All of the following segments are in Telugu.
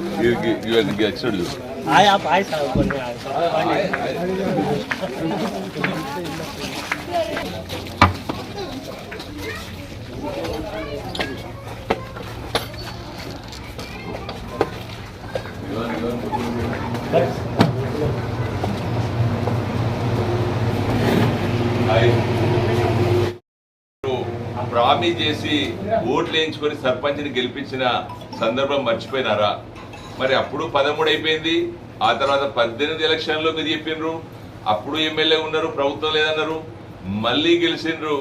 ఎక్స్ట్రా చూడు आए आप आए साहब बोलने आए साहब ప్రామిస్ చేసి ఓట్లు వేయించుకొని సర్పంచ్ని గెలిపించిన సందర్భం మర్చిపోయినారా మరి అప్పుడు పదమూడు అయిపోయింది ఆ తర్వాత పద్దెనిమిది ఎలక్షన్లోకి చెప్పిండ్రు అప్పుడు ఎమ్మెల్యే ఉన్నారు ప్రభుత్వం లేదన్నారు. మళ్ళీ గెలిచిండ్రు.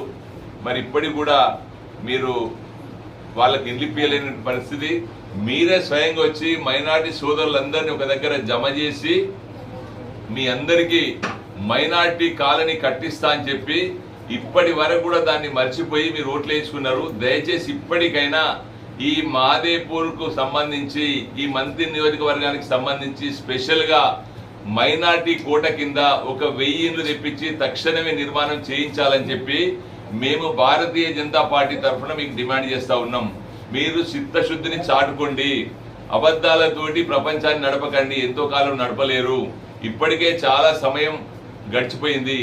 మరి ఇప్పటికి కూడా మీరు వాళ్ళకి ఇల్లిపియలేని పరిస్థితి. మీరే స్వయంగా వచ్చి మైనార్టీ సోదరులందరినీ ఒక దగ్గర జమ చేసి మీ అందరికీ మైనార్టీ కాలనీ కట్టిస్తా అని చెప్పి ఇప్పటి వరకు కూడా దాన్ని మర్చిపోయి మీరు ఓట్లు వేసుకున్నారు దయచేసి ఇప్పటికైనా ఈ మాదేపూర్కు సంబంధించి ఈ మంత్రి నియోజకవర్గానికి సంబంధించి స్పెషల్గా మైనార్టీ కోట కింద ఒక వెయ్యి ఇండ్లు తెప్పించి తక్షణమే నిర్మాణం చేయించాలని చెప్పి మేము భారతీయ జనతా పార్టీ తరఫున మీకు డిమాండ్ చేస్తూ ఉన్నాం. మీరు చిత్తశుద్ధిని చాటుకోండి. అబద్ధాలతోటి ప్రపంచాన్ని నడపకండి. ఎంతో కాలం నడపలేరు. ఇప్పటికే చాలా సమయం గడిచిపోయింది.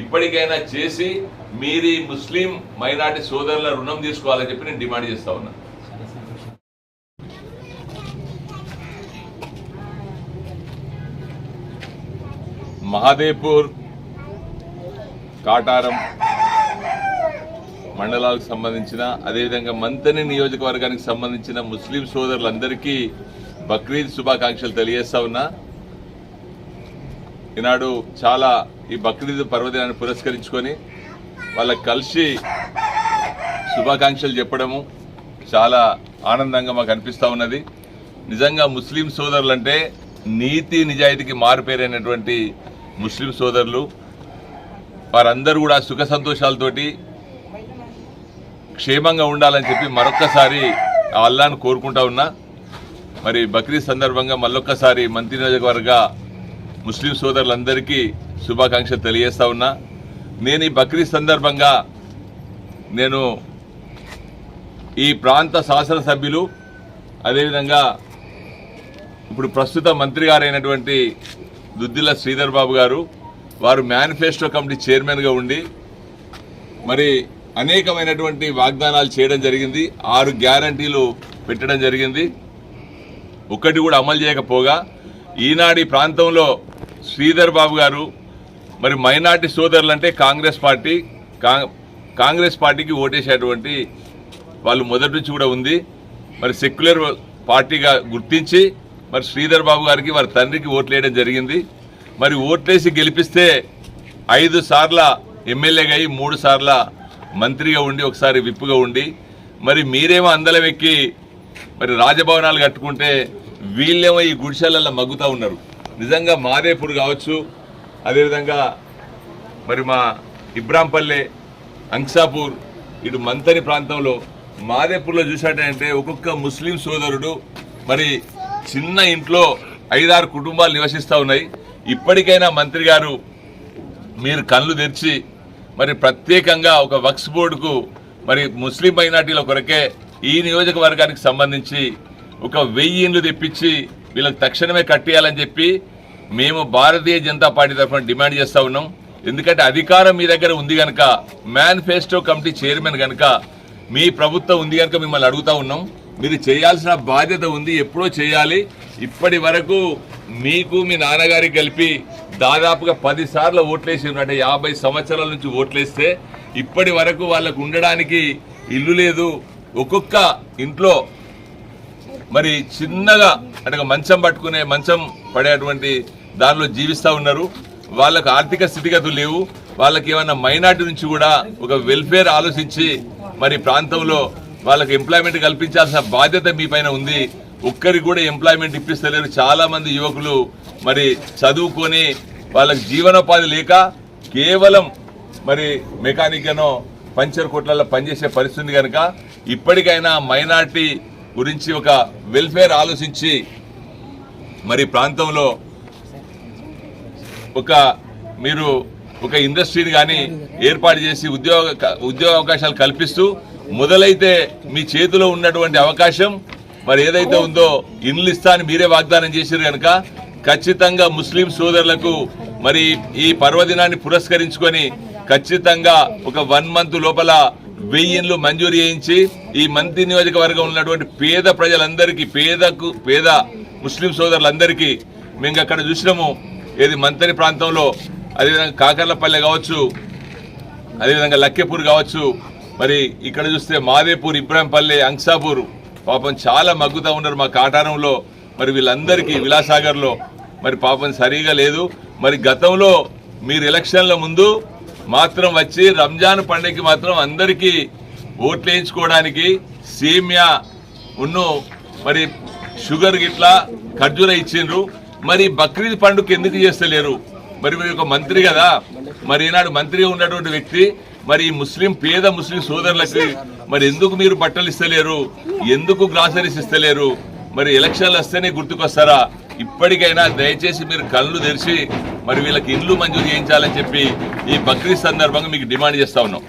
ఇప్పటికైనా చేసి మీరు ముస్లిం మైనార్టీ సోదరుల రుణం తీసుకోవాలని చెప్పి నేను డిమాండ్ చేస్తా ఉన్నాను మహాదేవ్పూర్ కాటారం మండలాలకు సంబంధించిన అదేవిధంగా మంతని నియోజకవర్గానికి సంబంధించిన ముస్లిం సోదరులందరికీ బక్రీద్ శుభాకాంక్షలు తెలియజేస్తా ఉన్నా. ఈనాడు చాలా ఈ బక్రీద్ పర్వదినాన్ని పురస్కరించుకొని వాళ్ళకి కలిసి శుభాకాంక్షలు చెప్పడము చాలా ఆనందంగా మాకు అనిపిస్తూ ఉన్నది. నిజంగా ముస్లిం సోదరులంటే నీతి నిజాయితీకి మారుపేరైనటువంటి ముస్లిం సోదరులు వారందరూ కూడా సుఖ సంతోషాలతోటి క్షేమంగా ఉండాలని చెప్పి మరొక్కసారి ఆ అల్లాను కోరుకుంటా ఉన్నా. మరి బక్రీద్ సందర్భంగా మళ్ళొక్కసారి మంత్రి నియోజకవర్గ ముస్లిం సోదరులందరికీ శుభాకాంక్షలు తెలియజేస్తా ఉన్నా. నేను ఈ బక్రీద్ సందర్భంగా నేను ఈ ప్రాంత శాసనసభ్యులు అదేవిధంగా ఇప్పుడు ప్రస్తుత మంత్రి గారైనటువంటి దుద్దిల శ్రీధర్ బాబు గారు వారు మేనిఫెస్టో కమిటీ చైర్మన్గా ఉండి మరి అనేకమైనటువంటి వాగ్దానాలు చేయడం జరిగింది. ఆరు గ్యారంటీలు పెట్టడం జరిగింది. ఒక్కటి కూడా అమలు చేయకపోగా ఈనాడు ప్రాంతంలో శ్రీధర్ బాబు గారు మరి మైనార్టీ సోదరులు అంటే కాంగ్రెస్ పార్టీ కా- కాంగ్రెస్ పార్టీకి ఓటేసేటువంటి వాళ్ళు మొదటి నుంచి కూడా ఉంది. మరి సెక్యులర్ పార్టీగా గుర్తించి మరి శ్రీధర్ బాబు గారికి వారి తండ్రికి ఓట్లేయడం జరిగింది. మరి ఓట్లేసి గెలిపిస్తే ఐదు సార్ల ఎమ్మెల్యేగా అయి మూడు సార్ల మంత్రిగా ఉండి ఒకసారి విప్పుగా ఉండి మరి మీరేమో అందలం ఎక్కి మరి రాజభవనాలు కట్టుకుంటే వీళ్ళేమో ఈ గుడిసెలలో మగ్గుతూ ఉన్నారు. నిజంగా మాదేపూర్ కావచ్చు అదేవిధంగా మరి మా ఇబ్రాంపల్లె అంక్సాపూర్ ఇటు మంతని ప్రాంతంలో మాదేపూర్లో చూసాడంటే ఒక్కొక్క ముస్లిం సోదరుడు మరి చిన్న ఇంట్లో ఐదారు కుటుంబాలు నివసిస్తూ ఉన్నాయి. ఇప్పటికైనా మంత్రి గారు మీరు కళ్ళు తెరిచి మరి ప్రత్యేకంగా ఒక వక్స్ బోర్డుకు మరి ముస్లిం మైనార్టీల కొరకే ఈ నియోజకవర్గానికి సంబంధించి ఒక వెయ్యి ఇండ్లు తెప్పించి వీళ్ళకి తక్షణమే కట్టేయాలని చెప్పి మేము భారతీయ జనతా పార్టీ తరఫున డిమాండ్ చేస్తూ ఉన్నాం. ఎందుకంటే అధికారం మీ దగ్గర ఉంది కనుక మేనిఫెస్టో కమిటీ చైర్మన్ కనుక మీ ప్రభుత్వం ఉంది కనుక మిమ్మల్ని అడుగుతా ఉన్నాం. మీరు చేయాల్సిన బాధ్యత ఉంది ఎప్పుడో చేయాలి. ఇప్పటి వరకు మీకు మీ నాన్నగారికి కలిపి దాదాపుగా పదిసార్లు ఓట్లేసి అంటే యాభై సంవత్సరాల నుంచి ఓట్లేస్తే ఇప్పటి వరకు వాళ్ళకు ఉండడానికి ఇల్లు లేదు. ఒక్కొక్క ఇంట్లో మరి చిన్నగా అంటే మంచం పట్టుకునే మంచం పడేటువంటి దానిలో జీవిస్తూ ఉన్నారు. వాళ్ళకు ఆర్థిక స్థితిగతులు లేవు. వాళ్ళకి ఏమైనా మైనార్టీ నుంచి కూడా ఒక వెల్ఫేర్ ఆలోచించి మరి ప్రాంతంలో వాళ్ళకి ఎంప్లాయ్మెంట్ కల్పించాల్సిన బాధ్యత మీ పైన ఉంది. ఒక్కరికి కూడా ఎంప్లాయ్మెంట్ ఇప్పిస్తలేరు. చాలా మంది యువకులు మరి చదువుకొని వాళ్ళకి జీవనోపాధి లేక కేవలం మరి మెకానిక్ అనో పంచర్ కొట్లలో పనిచేసే పరిస్థితి కనుక ఇప్పటికైనా మైనార్టీ గురించి ఒక వెల్ఫేర్ ఆలోచించి మరి ప్రాంతంలో ఒక మీరు ఒక ఇండస్ట్రీని కానీ ఏర్పాటు చేసి ఉద్యోగ ఉద్యోగ అవకాశాలు కల్పిస్తూ మొదలైతే మీ చేతిలో ఉన్నటువంటి అవకాశం మరి ఏదైతే ఉందో ఇండ్లు ఇస్తా అని మీరే వాగ్దానం చేశారు కనుక ఖచ్చితంగా ముస్లిం సోదరులకు మరి ఈ పర్వదినాన్ని పురస్కరించుకొని ఖచ్చితంగా ఒక వన్ మంత్ లోపల వెయ్యిన్లు మంజూరు చేయించి ఈ మంత్రి నియోజకవర్గం ఉన్నటువంటి పేద ప్రజలందరికీ పేదకు పేద ముస్లిం సోదరులందరికీ మేము అక్కడ చూసినాము. ఏది మంతని ప్రాంతంలో అదేవిధంగా కాకర్లపల్లె కావచ్చు అదేవిధంగా లక్కెపూర్ కావచ్చు మరి ఇక్కడ చూస్తే మాదేపూర్ ఇబ్రాహింపల్లి అంక్సాపూర్. పాపం చాలా మగ్గుతా ఉన్నారు మా కాటారంలో. మరి వీళ్ళందరికీ విలాసాగర్లో. మరి పాపం సరిగా లేదు. మరి గతంలో మీరు ఎలక్షన్ల ముందు మాత్రం వచ్చి రంజాన్ పండుగకి మాత్రం అందరికీ ఓట్లు వేయించుకోవడానికి సేమియా ఉన్ను మరి షుగర్ గిట్లా ఖర్జూర ఇచ్చిండ్రు. మరి బక్రీద్ పండుగ ఎందుకు చేస్తలేరు? మరి మీరు ఒక మంత్రి కదా. మరి ఈనాడు మంత్రిగా ఉన్నటువంటి వ్యక్తి మరి ముస్లిం పేద ముస్లిం సోదరులకి మరి ఎందుకు మీరు బట్టలు ఇస్తలేరు? ఎందుకు గ్రాసరీస్ ఇస్తలేరు? మరి ఎలక్షన్లు వస్తేనే గుర్తుకొస్తారా? ఇప్పటికైనా దయచేసి మీరు కళ్ళు తెరిచి మరి వీళ్ళకి ఇండ్లు మంజూరు చేయించాలని చెప్పి ఈ బక్రీద్ సందర్భంగా మీకు డిమాండ్ చేస్తా ఉన్నాం.